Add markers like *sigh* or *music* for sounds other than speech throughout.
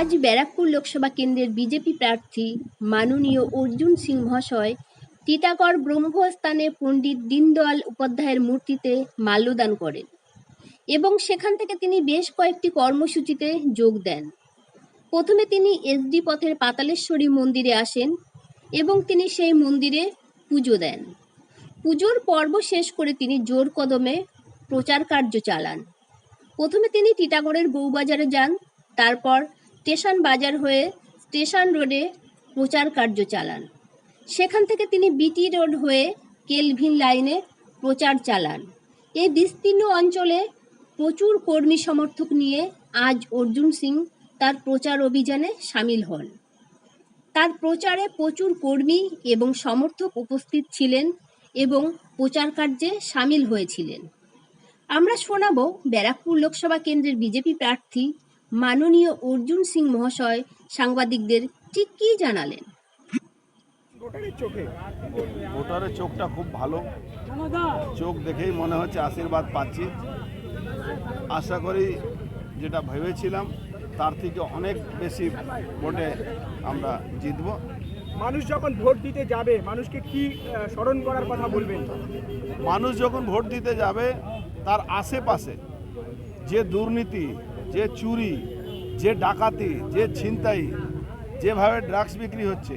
আজ ব্যারাকপুর লোকসভা কেন্দ্রের বিজেপি প্রার্থী মাননীয় অর্জুন সিং মহাশয় টিটাগড় ব্রহ্মস্থানে পণ্ডিত দীনদয়াল উপাধ্যায়ের মূর্তিতে মাল্যদান করেন এবং সেখান থেকে তিনি বেশ কয়েকটি কর্মসূচিতে যোগ দেন। প্রথমে তিনি এসডি পথের পাতালেশ্বরী মন্দিরে আসেন এবং তিনি সেই মন্দিরে পুজো দেন। পুজোর পর্ব শেষ করে তিনি জোর কদমে প্রচার কার্য চালান। প্রথমে তিনি টিটাগড়ের বউবাজারে যান, তারপর স্টেশন বাজার হয়ে স্টেশন রোডে প্রচার কার্য চালান। সেখান থেকে তিনি বিটি রোড হয়ে কেলভিন লাইনে প্রচার চালান। এই বিস্তীর্ণ অঞ্চলে প্রচুর কর্মী সমর্থক নিয়ে আজ অর্জুন সিং তার প্রচার অভিযানে সামিল হন। তার প্রচারে প্রচুর কর্মী এবং সমর্থক উপস্থিত ছিলেন এবং প্রচার কার্যে সামিল হয়েছিলেন। আমরা শোনাবো ব্যারাকপুর লোকসভা কেন্দ্রের বিজেপি প্রার্থী মাননীয় অর্জুন সিং মহাশয় সাংবাদিকদের ঠিক কী জানালেন? ভোটারের চোখে। ভোটারের চোখটা খুব ভালো। চোখ দেখেই মনে হচ্ছে আশীর্বাদ পাচ্ছি। আশা করি যেটা ভেবেছিলাম তার থেকে অনেক বেশি ভোটে আমরা জিতব। মানুষ যখন ভোট দিতে যাবে মানুষকে কি স্মরণ করার কথা বলবেন? মানুষ যখন ভোট দিতে যাবে তার আশেপাশে যে দুর্নীতি যে চুরি যে ডাকাতি যে ছিনতাই যেভাবে ড্রাগস বিক্রি হচ্ছে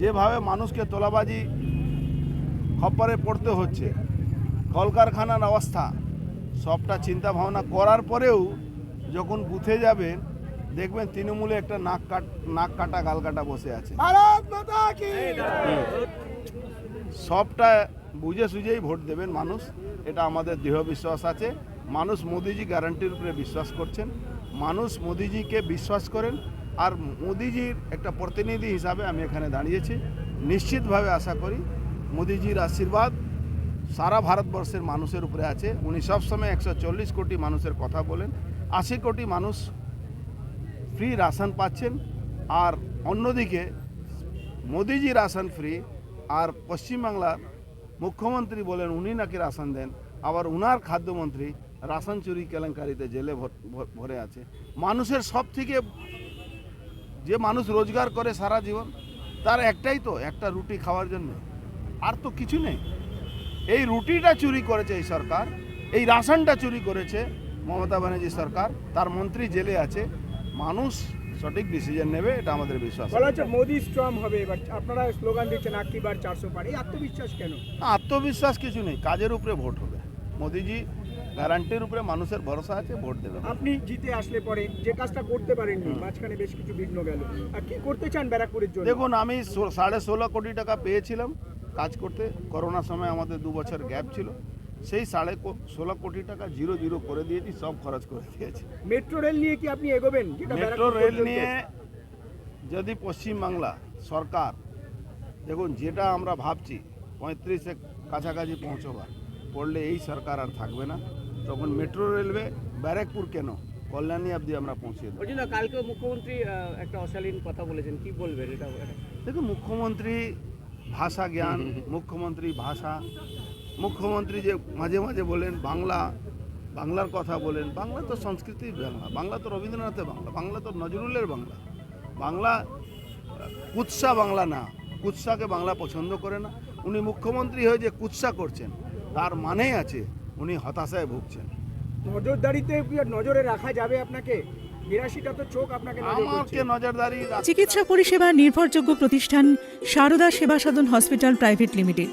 যেভাবে মানুষকে তোলাবাজি খপ্পরে পড়তে হচ্ছে কলকারখানার অবস্থা সবটা চিন্তা ভাবনা করার পরেও যখন বুথে যাবেন দেখবেন তৃণমূলে একটা নাক কাট নাক কাটা গাল কাটা বসে আছে। সবটা বুঝে সুঝেই ভোট দেবেন মানুষ। এটা আমাদের দৃঢ় বিশ্বাস আছে। মানুষ মোদিজি গ্যারান্টির উপরে বিশ্বাস করছেন। মানুষ মোদিজিকে বিশ্বাস করেন। আর মোদিজির একটা প্রতিনিধি হিসাবে আমি এখানে দাঁড়িয়েছি। নিশ্চিতভাবে আশা করি মোদিজির আশীর্বাদ সারা ভারতবর্ষের মানুষের উপরে আছে। উনি সবসময় একশো চল্লিশ কোটি মানুষের কথা বলেন। আশি কোটি মানুষ ফ্রি রাশন পাচ্ছেন। আর অন্যদিকে মোদিজি রাশন ফ্রি আর পশ্চিমবাংলার মুখ্যমন্ত্রী বলেন, উনি নাকি রাশন দেন। আবার উনার খাদ্যমন্ত্রী রাশন চুরি কেলেঙ্কারিতে জেলে ভর- আছে। মানুষের সব থেকে যে মানুষ রোজগার করে সারা জীবন, তার একটাই তো, একটা রুটি খাওয়ার জন্য। আর তো কিছু নেই। এই রুটিটা চুরি করেছে এই সরকার, এই রাশনটা চুরি করেছে মমতা ব্যানার্জি সরকার, তার মন্ত্রী জেলে আছে। মানুষ সঠিক ডিসিশন নেবে এটা আমাদের বিশ্বাস। বলা হচ্ছে মোদি স্ট্রং হবে এবার আপনারা স্লোগান দিচ্ছেন আটটি বার চারশো পার এই আত্মবিশ্বাস কেন? আত্মবিশ্বাস কিছু নেই কাজের উপরে ভোট হবে। মোদিজি গ্যারান্টির উপরে মানুষের ভরসা আছে ভোট দেবে। আপনি জিতে আসলে পরে যে কাজটা করতে পারেননি মাঝখানে বেশ কিছু বিঘ্ন গেল। আর কি করতে চান ব্যারাকপুরের জন্য? দেখুন আমি সাড়ে ষোলো কোটি টাকা পেয়েছিলাম কাজ করতে। করোনার সময় আমাদের দু বছর গ্যাপ ছিল। সেই সাড়ে ষোলো কোটি টাকা জিরো জিরো করে দিয়েছি সব খরচ করে দিয়েছি। মেট্রো রেল নিয়ে কি আপনি এগোবেন? মেট্রো রেল নিয়ে যদি পশ্চিমবাংলা সরকার দেখুন যেটা আমরা ভাবছি পঁয়ত্রিশে কাছাকাছি পৌঁছবার পড়লে এই সরকার আর থাকবে না। তখন মেট্রো রেলওয়ে ব্যারাকপুর কেন? কল্যাণী অবধি আমরা পৌঁছে দেবো। না কালকে মুখ্যমন্ত্রী একটা অশালীন কথা বলেছেন। কি বলবেন এটা? দেখুন মুখ্যমন্ত্রী ভাষা জ্ঞান *laughs* মুখ্যমন্ত্রী ভাষা মুখ্যমন্ত্রী যে মাঝে মাঝে বলেন বাংলা বাংলার কথা বলেন বাংলা তো সংস্কৃতির বাংলা বাংলা তো রবীন্দ্রনাথের বাংলা বাংলা তো নজরুলের বাংলা। বাংলা কুৎসা বাংলা না কুৎসাকে বাংলা পছন্দ করে না। উনি মুখ্যমন্ত্রী হয়ে যে কুৎসা করছেন তার মানেই আছে উনি হতাশায় ভুগছেন। নজরদারিতে নজরে রাখা যাবে আপনাকে? বিরাশিটা তো চোখ আপনাকে নজর নজরদারি চিকিৎসা পরিষেবা নির্ভরযোগ্য প্রতিষ্ঠান Sarada Seva Sadhan hospital private limited.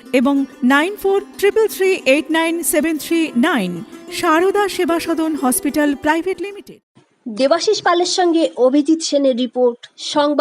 এবং nine four triple three eight nine seven three nine Sarada Seva Sadan hospital private limited. Debashis পালের সঙ্গে অভিজিৎ সেনের রিপোর্ট, সংবাদ।